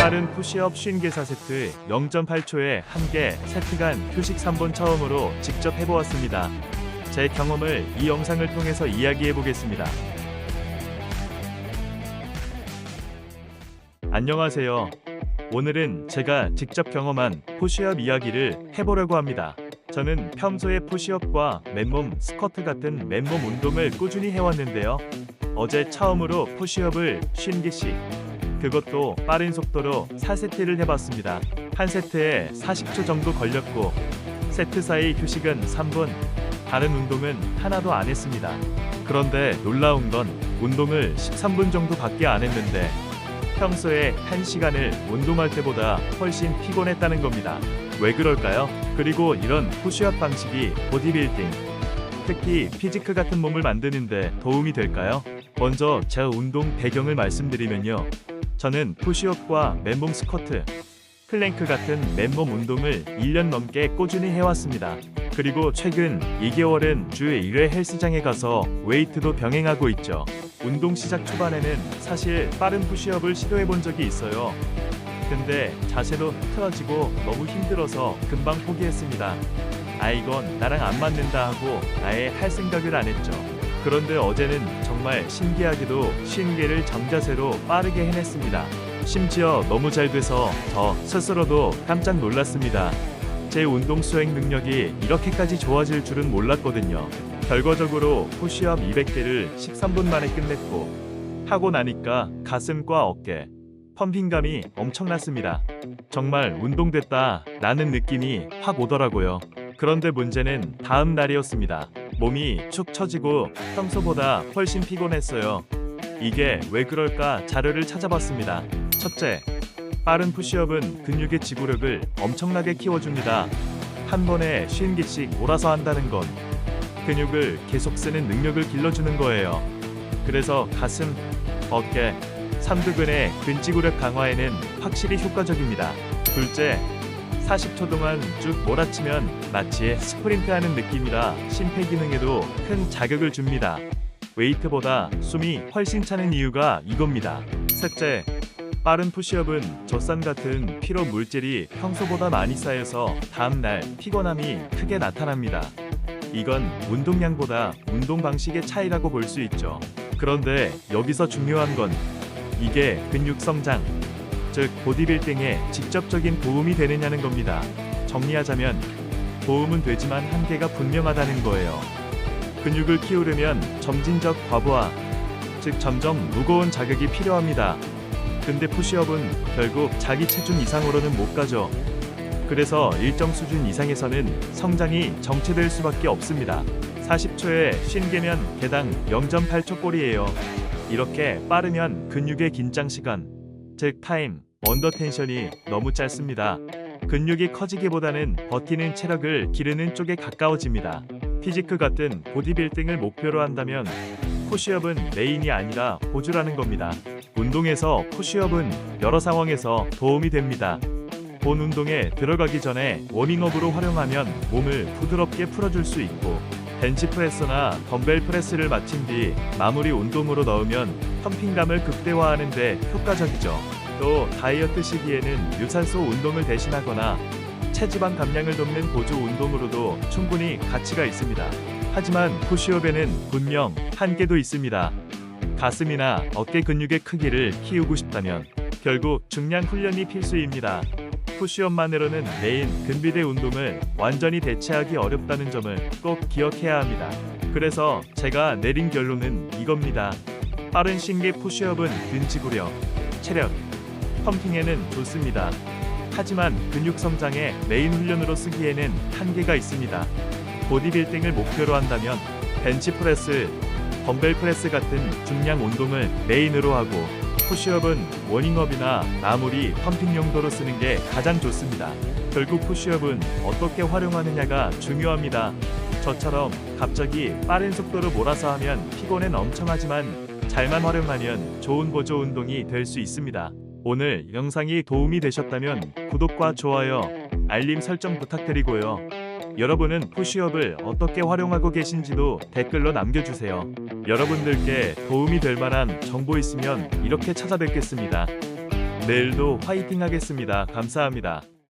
빠른 푸시업 50개 4세트 0.8초에 1개 세트간 휴식 3번 처음으로 직접 해보았습니다. 제 경험을 이 영상을 통해서 이야기해 보겠습니다. 안녕하세요. 오늘은 제가 직접 경험한 푸시업 이야기를 해보려고 합니다. 저는 평소에 푸시업과 맨몸 스쿼트 같은 맨몸 운동을 꾸준히 해왔는데요. 어제 처음으로 푸시업을 50개씩 그것도 빠른 속도로 4세트를 해봤습니다. 한 세트에 40초 정도 걸렸고 세트 사이 휴식은 3분 다른 운동은 하나도 안 했습니다. 그런데 놀라운 건 운동을 13분 정도밖에 안 했는데 평소에 1시간을 운동할 때보다 훨씬 피곤했다는 겁니다. 왜 그럴까요? 그리고 이런 푸시업 방식이 보디빌딩, 특히 피지크 같은 몸을 만드는데 도움이 될까요? 먼저 제 운동 배경을 말씀드리면요. 저는 푸시업과 맨몸 스쿼트, 플랭크 같은 맨몸 운동을 1년 넘게 꾸준히 해왔습니다. 그리고 최근 2개월은 주 1회 헬스장에 가서 웨이트도 병행하고 있죠. 운동 시작 초반에는 사실 빠른 푸시업을 시도해 본 적이 있어요. 근데 자세도 틀어지고 너무 힘들어서 금방 포기했습니다. 아 이건 나랑 안 맞는다 하고 아예 할 생각을 안 했죠. 그런데 어제는 정말 신기하게도 50개를 정자세로 빠르게 해냈습니다. 심지어 너무 잘 돼서 저 스스로도 깜짝 놀랐습니다. 제 운동 수행 능력이 이렇게까지 좋아질 줄은 몰랐거든요. 결과적으로 푸시업 200개를 13분 만에 끝냈고 하고 나니까 가슴과 어깨, 펌핑감이 엄청났습니다. 정말 운동됐다 라는 느낌이 확 오더라고요. 그런데 문제는 다음 날이었습니다. 몸이 축 처지고 평소보다 훨씬 피곤했어요. 이게 왜 그럴까 자료를 찾아봤습니다. 첫째, 빠른 푸시업은 근육의 지구력을 엄청나게 키워줍니다. 한 번에 50개씩 몰아서 한다는 건 근육을 계속 쓰는 능력을 길러주는 거예요. 그래서 가슴, 어깨, 삼두근의 근지구력 강화에는 확실히 효과적입니다. 둘째, 40초 동안 쭉 몰아치면 마치 스프린트하는 느낌이라 심폐 기능에도 큰 자극을 줍니다. 웨이트보다 숨이 훨씬 차는 이유가 이겁니다. 셋째, 빠른 푸시업은 젖산 같은 피로 물질이 평소보다 많이 쌓여서 다음날 피곤함이 크게 나타납니다. 이건 운동량보다 운동 방식의 차이라고 볼 수 있죠. 그런데 여기서 중요한 건 이게 근육 성장, 즉 보디빌딩에 직접적인 도움이 되느냐는 겁니다. 정리하자면 도움은 되지만 한계가 분명하다는 거예요. 근육을 키우려면 점진적 과부하, 즉 점점 무거운 자극이 필요합니다. 근데 푸시업은 결국 자기 체중 이상으로는 못 가죠. 그래서 일정 수준 이상에서는 성장이 정체될 수밖에 없습니다. 40초에 50개면 개당 0.8초 꼴이에요. 이렇게 빠르면 근육의 긴장 시간, 즉 타임, 언더 텐션이 너무 짧습니다. 근육이 커지기보다는 버티는 체력을 기르는 쪽에 가까워집니다. 피지크 같은 보디빌딩을 목표로 한다면 푸시업은 메인이 아니라 보조라는 겁니다. 운동에서 푸시업은 여러 상황에서 도움이 됩니다. 본 운동에 들어가기 전에 워밍업으로 활용하면 몸을 부드럽게 풀어줄 수 있고 벤치프레스나 덤벨 프레스를 마친 뒤 마무리 운동으로 넣으면 펌핑감을 극대화하는 데 효과적이죠. 또 다이어트 시기에는 유산소 운동을 대신하거나 체지방 감량을 돕는 보조 운동으로도 충분히 가치가 있습니다. 하지만 푸시업에는 분명 한계도 있습니다. 가슴이나 어깨 근육의 크기를 키우고 싶다면 결국 중량 훈련이 필수입니다. 푸시업만 으로는 메인 근비대 운동을 완전히 대체하기 어렵다는 점을 꼭 기억해야 합니다. 그래서 제가 내린 결론은 이겁니다. 빠른 신계 푸시업은 근지구력, 체력, 펌핑에는 좋습니다. 하지만 근육 성장에 메인 훈련으로 쓰기에는 한계가 있습니다. 보디빌딩을 목표로 한다면 벤치프레스, 덤벨 프레스 같은 중량 운동을 메인으로 하고 푸시업은 워닝업이나 마무리 펌핑 용도로 쓰는 게 가장 좋습니다. 결국 푸시업은 어떻게 활용하느냐가 중요합니다. 저처럼 갑자기 빠른 속도로 몰아서 하면 피곤은 엄청 하지만 잘만 활용하면 좋은 보조 운동이 될 수 있습니다. 오늘 영상이 도움이 되셨다면 구독과 좋아요, 알림 설정 부탁드리고요. 여러분은 푸시업을 어떻게 활용하고 계신지도 댓글로 남겨주세요. 여러분들께 도움이 될 만한 정보 있으면 이렇게 찾아뵙겠습니다. 내일도 화이팅 하겠습니다. 감사합니다.